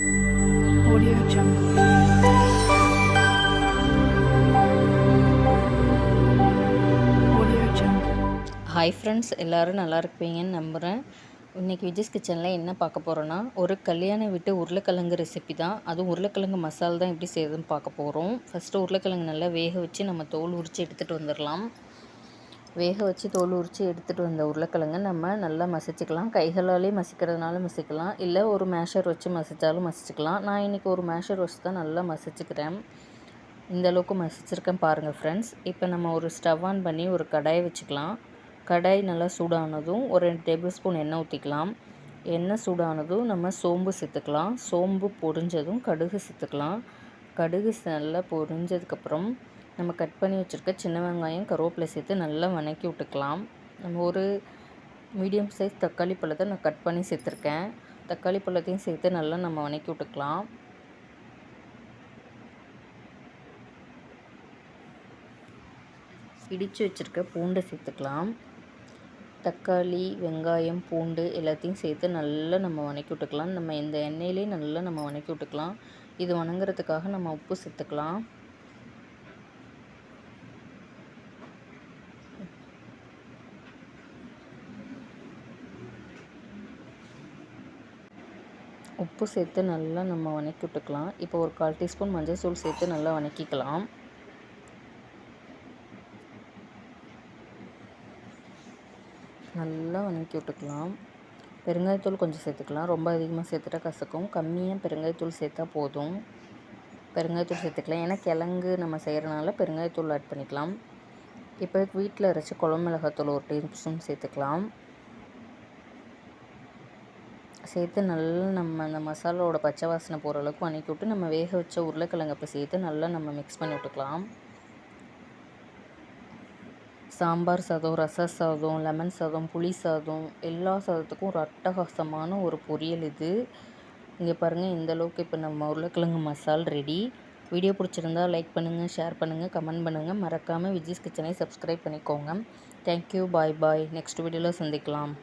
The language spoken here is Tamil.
Audio Jungle. ஹாய் ஃப்ரெண்ட்ஸ் எல்லோரும் நல்லா இருப்பீங்கன்னு நம்புகிறேன் இன்றைக்கி விஜய்ஸ் கிச்சனில் என்ன பார்க்க போகிறோன்னா ஒரு கல்யாண வீட்டு உருளைக்கிழங்கு ரெசிபி தான். அதுவும் உருளைக்கிழங்கு மசால் தான் எப்படி செய்யுதுன்னு பார்க்க போகிறோம் ஃபஸ்ட்டு உருளைக்கிழங்கு நல்லா வேக வச்சு நம்ம தோல் உரித்து எடுத்துகிட்டு வந்துடலாம். வேக வச்சு தோல் உரித்து எடுத்துகிட்டு வந்த உருளைக்கிழங்கு நம்ம நல்லா மசிச்சுக்கலாம். கைகளாலே மசிக்கிறதுனால மசிக்கலாம். இல்லை ஒரு மேஷர் வச்சு மசித்தாலும் மசிச்சுக்கலாம். நான் இன்றைக்கி ஒரு மேஷர் வச்சு தான் நல்லா மசிச்சுக்கிறேன். இந்த அளவுக்கு மசிச்சிருக்கேன் பாருங்கள் ஃப்ரெண்ட்ஸ் இப்போ நம்ம ஒரு ஸ்டவ் ஆன் பண்ணி ஒரு கடாயை வச்சுக்கலாம். கடாய் நல்லா சூடானதும் ஒரு ரெண்டு டேபிள் ஸ்பூன் எண்ணெய் ஊற்றிக்கலாம் எண்ணெய் சூடானதும் நம்ம சோம்பு சேர்த்துக்கலாம். சோம்பு பொரிஞ்சதும் கடுகு சேர்த்துக்கலாம். கடுகு நல்லா பொரிஞ்சதுக்கப்புறம் நம்ம கட் பண்ணி வச்சுருக்க சின்ன வெங்காயம் கருவேப்பிலை சேர்த்து நல்லா வணக்கி விட்டுக்கலாம். நம்ம ஒரு மீடியம் சைஸ் தக்காளி பழத்தை நான் கட் பண்ணி சேர்த்துருக்கேன். தக்காளி பழத்தையும் சேர்த்து நல்லா நம்ம வணக்கி விட்டுக்கலாம். இடித்து வச்சுருக்க பூண்டை சேர்த்துக்கலாம். தக்காளி வெங்காயம் பூண்டு எல்லாத்தையும் சேர்த்து நல்லா நம்ம வணக்கி விட்டுக்கலாம். நம்ம இந்த எண்ணெயிலே நல்லா நம்ம வணக்கி விட்டுக்கலாம். இது வணங்குறதுக்காக நம்ம உப்பு சேர்த்துக்கலாம். உப்பு சேர்த்து நல்லா நம்ம வணக்கி விட்டுக்கலாம். இப்போ ஒரு கால் டீஸ்பூன் மஞ்சள் தூள் சேர்த்து நல்லா வணக்கிக்கலாம். நல்லா வணக்கி விட்டுக்கலாம். பெருங்காயத்தூள் கொஞ்சம் சேர்த்துக்கலாம். ரொம்ப அதிகமாக சேர்த்துட்டா கசக்கும். கம்மியாக பெருங்காயத்தூள் சேர்த்தா போதும். பெருங்காயத்தூள் சேர்த்துக்கலாம். ஏன்னா கிழங்கு நம்ம செய்கிறனால பெருங்காயத்தூள் ஆட் பண்ணிக்கலாம். இப்போ வீட்டில் அரைச்சி குழம்பு மிளகாத்தூள் ஒரு டீஸ்பூன் சேர்த்துக்கலாம். சேர்த்து நல்லா நம்ம அந்த மசாலாவோட பச்சை வாசனை போகிற அளவுக்கு வணக்கி விட்டு நம்ம வேக வச்ச உருளைக்கிழங்கு அப்போ சேர்த்து நல்லா நம்ம மிக்ஸ் பண்ணி விட்டுக்கலாம். சாம்பார் சாதம் ரச சாதம் லெமன் சாதம் புளி சாதம் எல்லா சாதத்துக்கும் ஒரு அட்டகாசமான ஒரு பொரியல் இது. இங்கே பாருங்கள் இந்த அளவுக்கு இப்போ நம்ம உருளைக்கிழங்கு மசால் ரெடி வீடியோ பிடிச்சிருந்தா லைக் பண்ணுங்கள் ஷேர் பண்ணுங்கள் கமெண்ட் பண்ணுங்கள் மறக்காமல் விஜய்ஸ் கிச்சனை சப்ஸ்கிரைப் பண்ணிக்கோங்க. தேங்க்யூ பாய் பாய் நெக்ஸ்ட் வீடியோவில் சந்திக்கலாம்.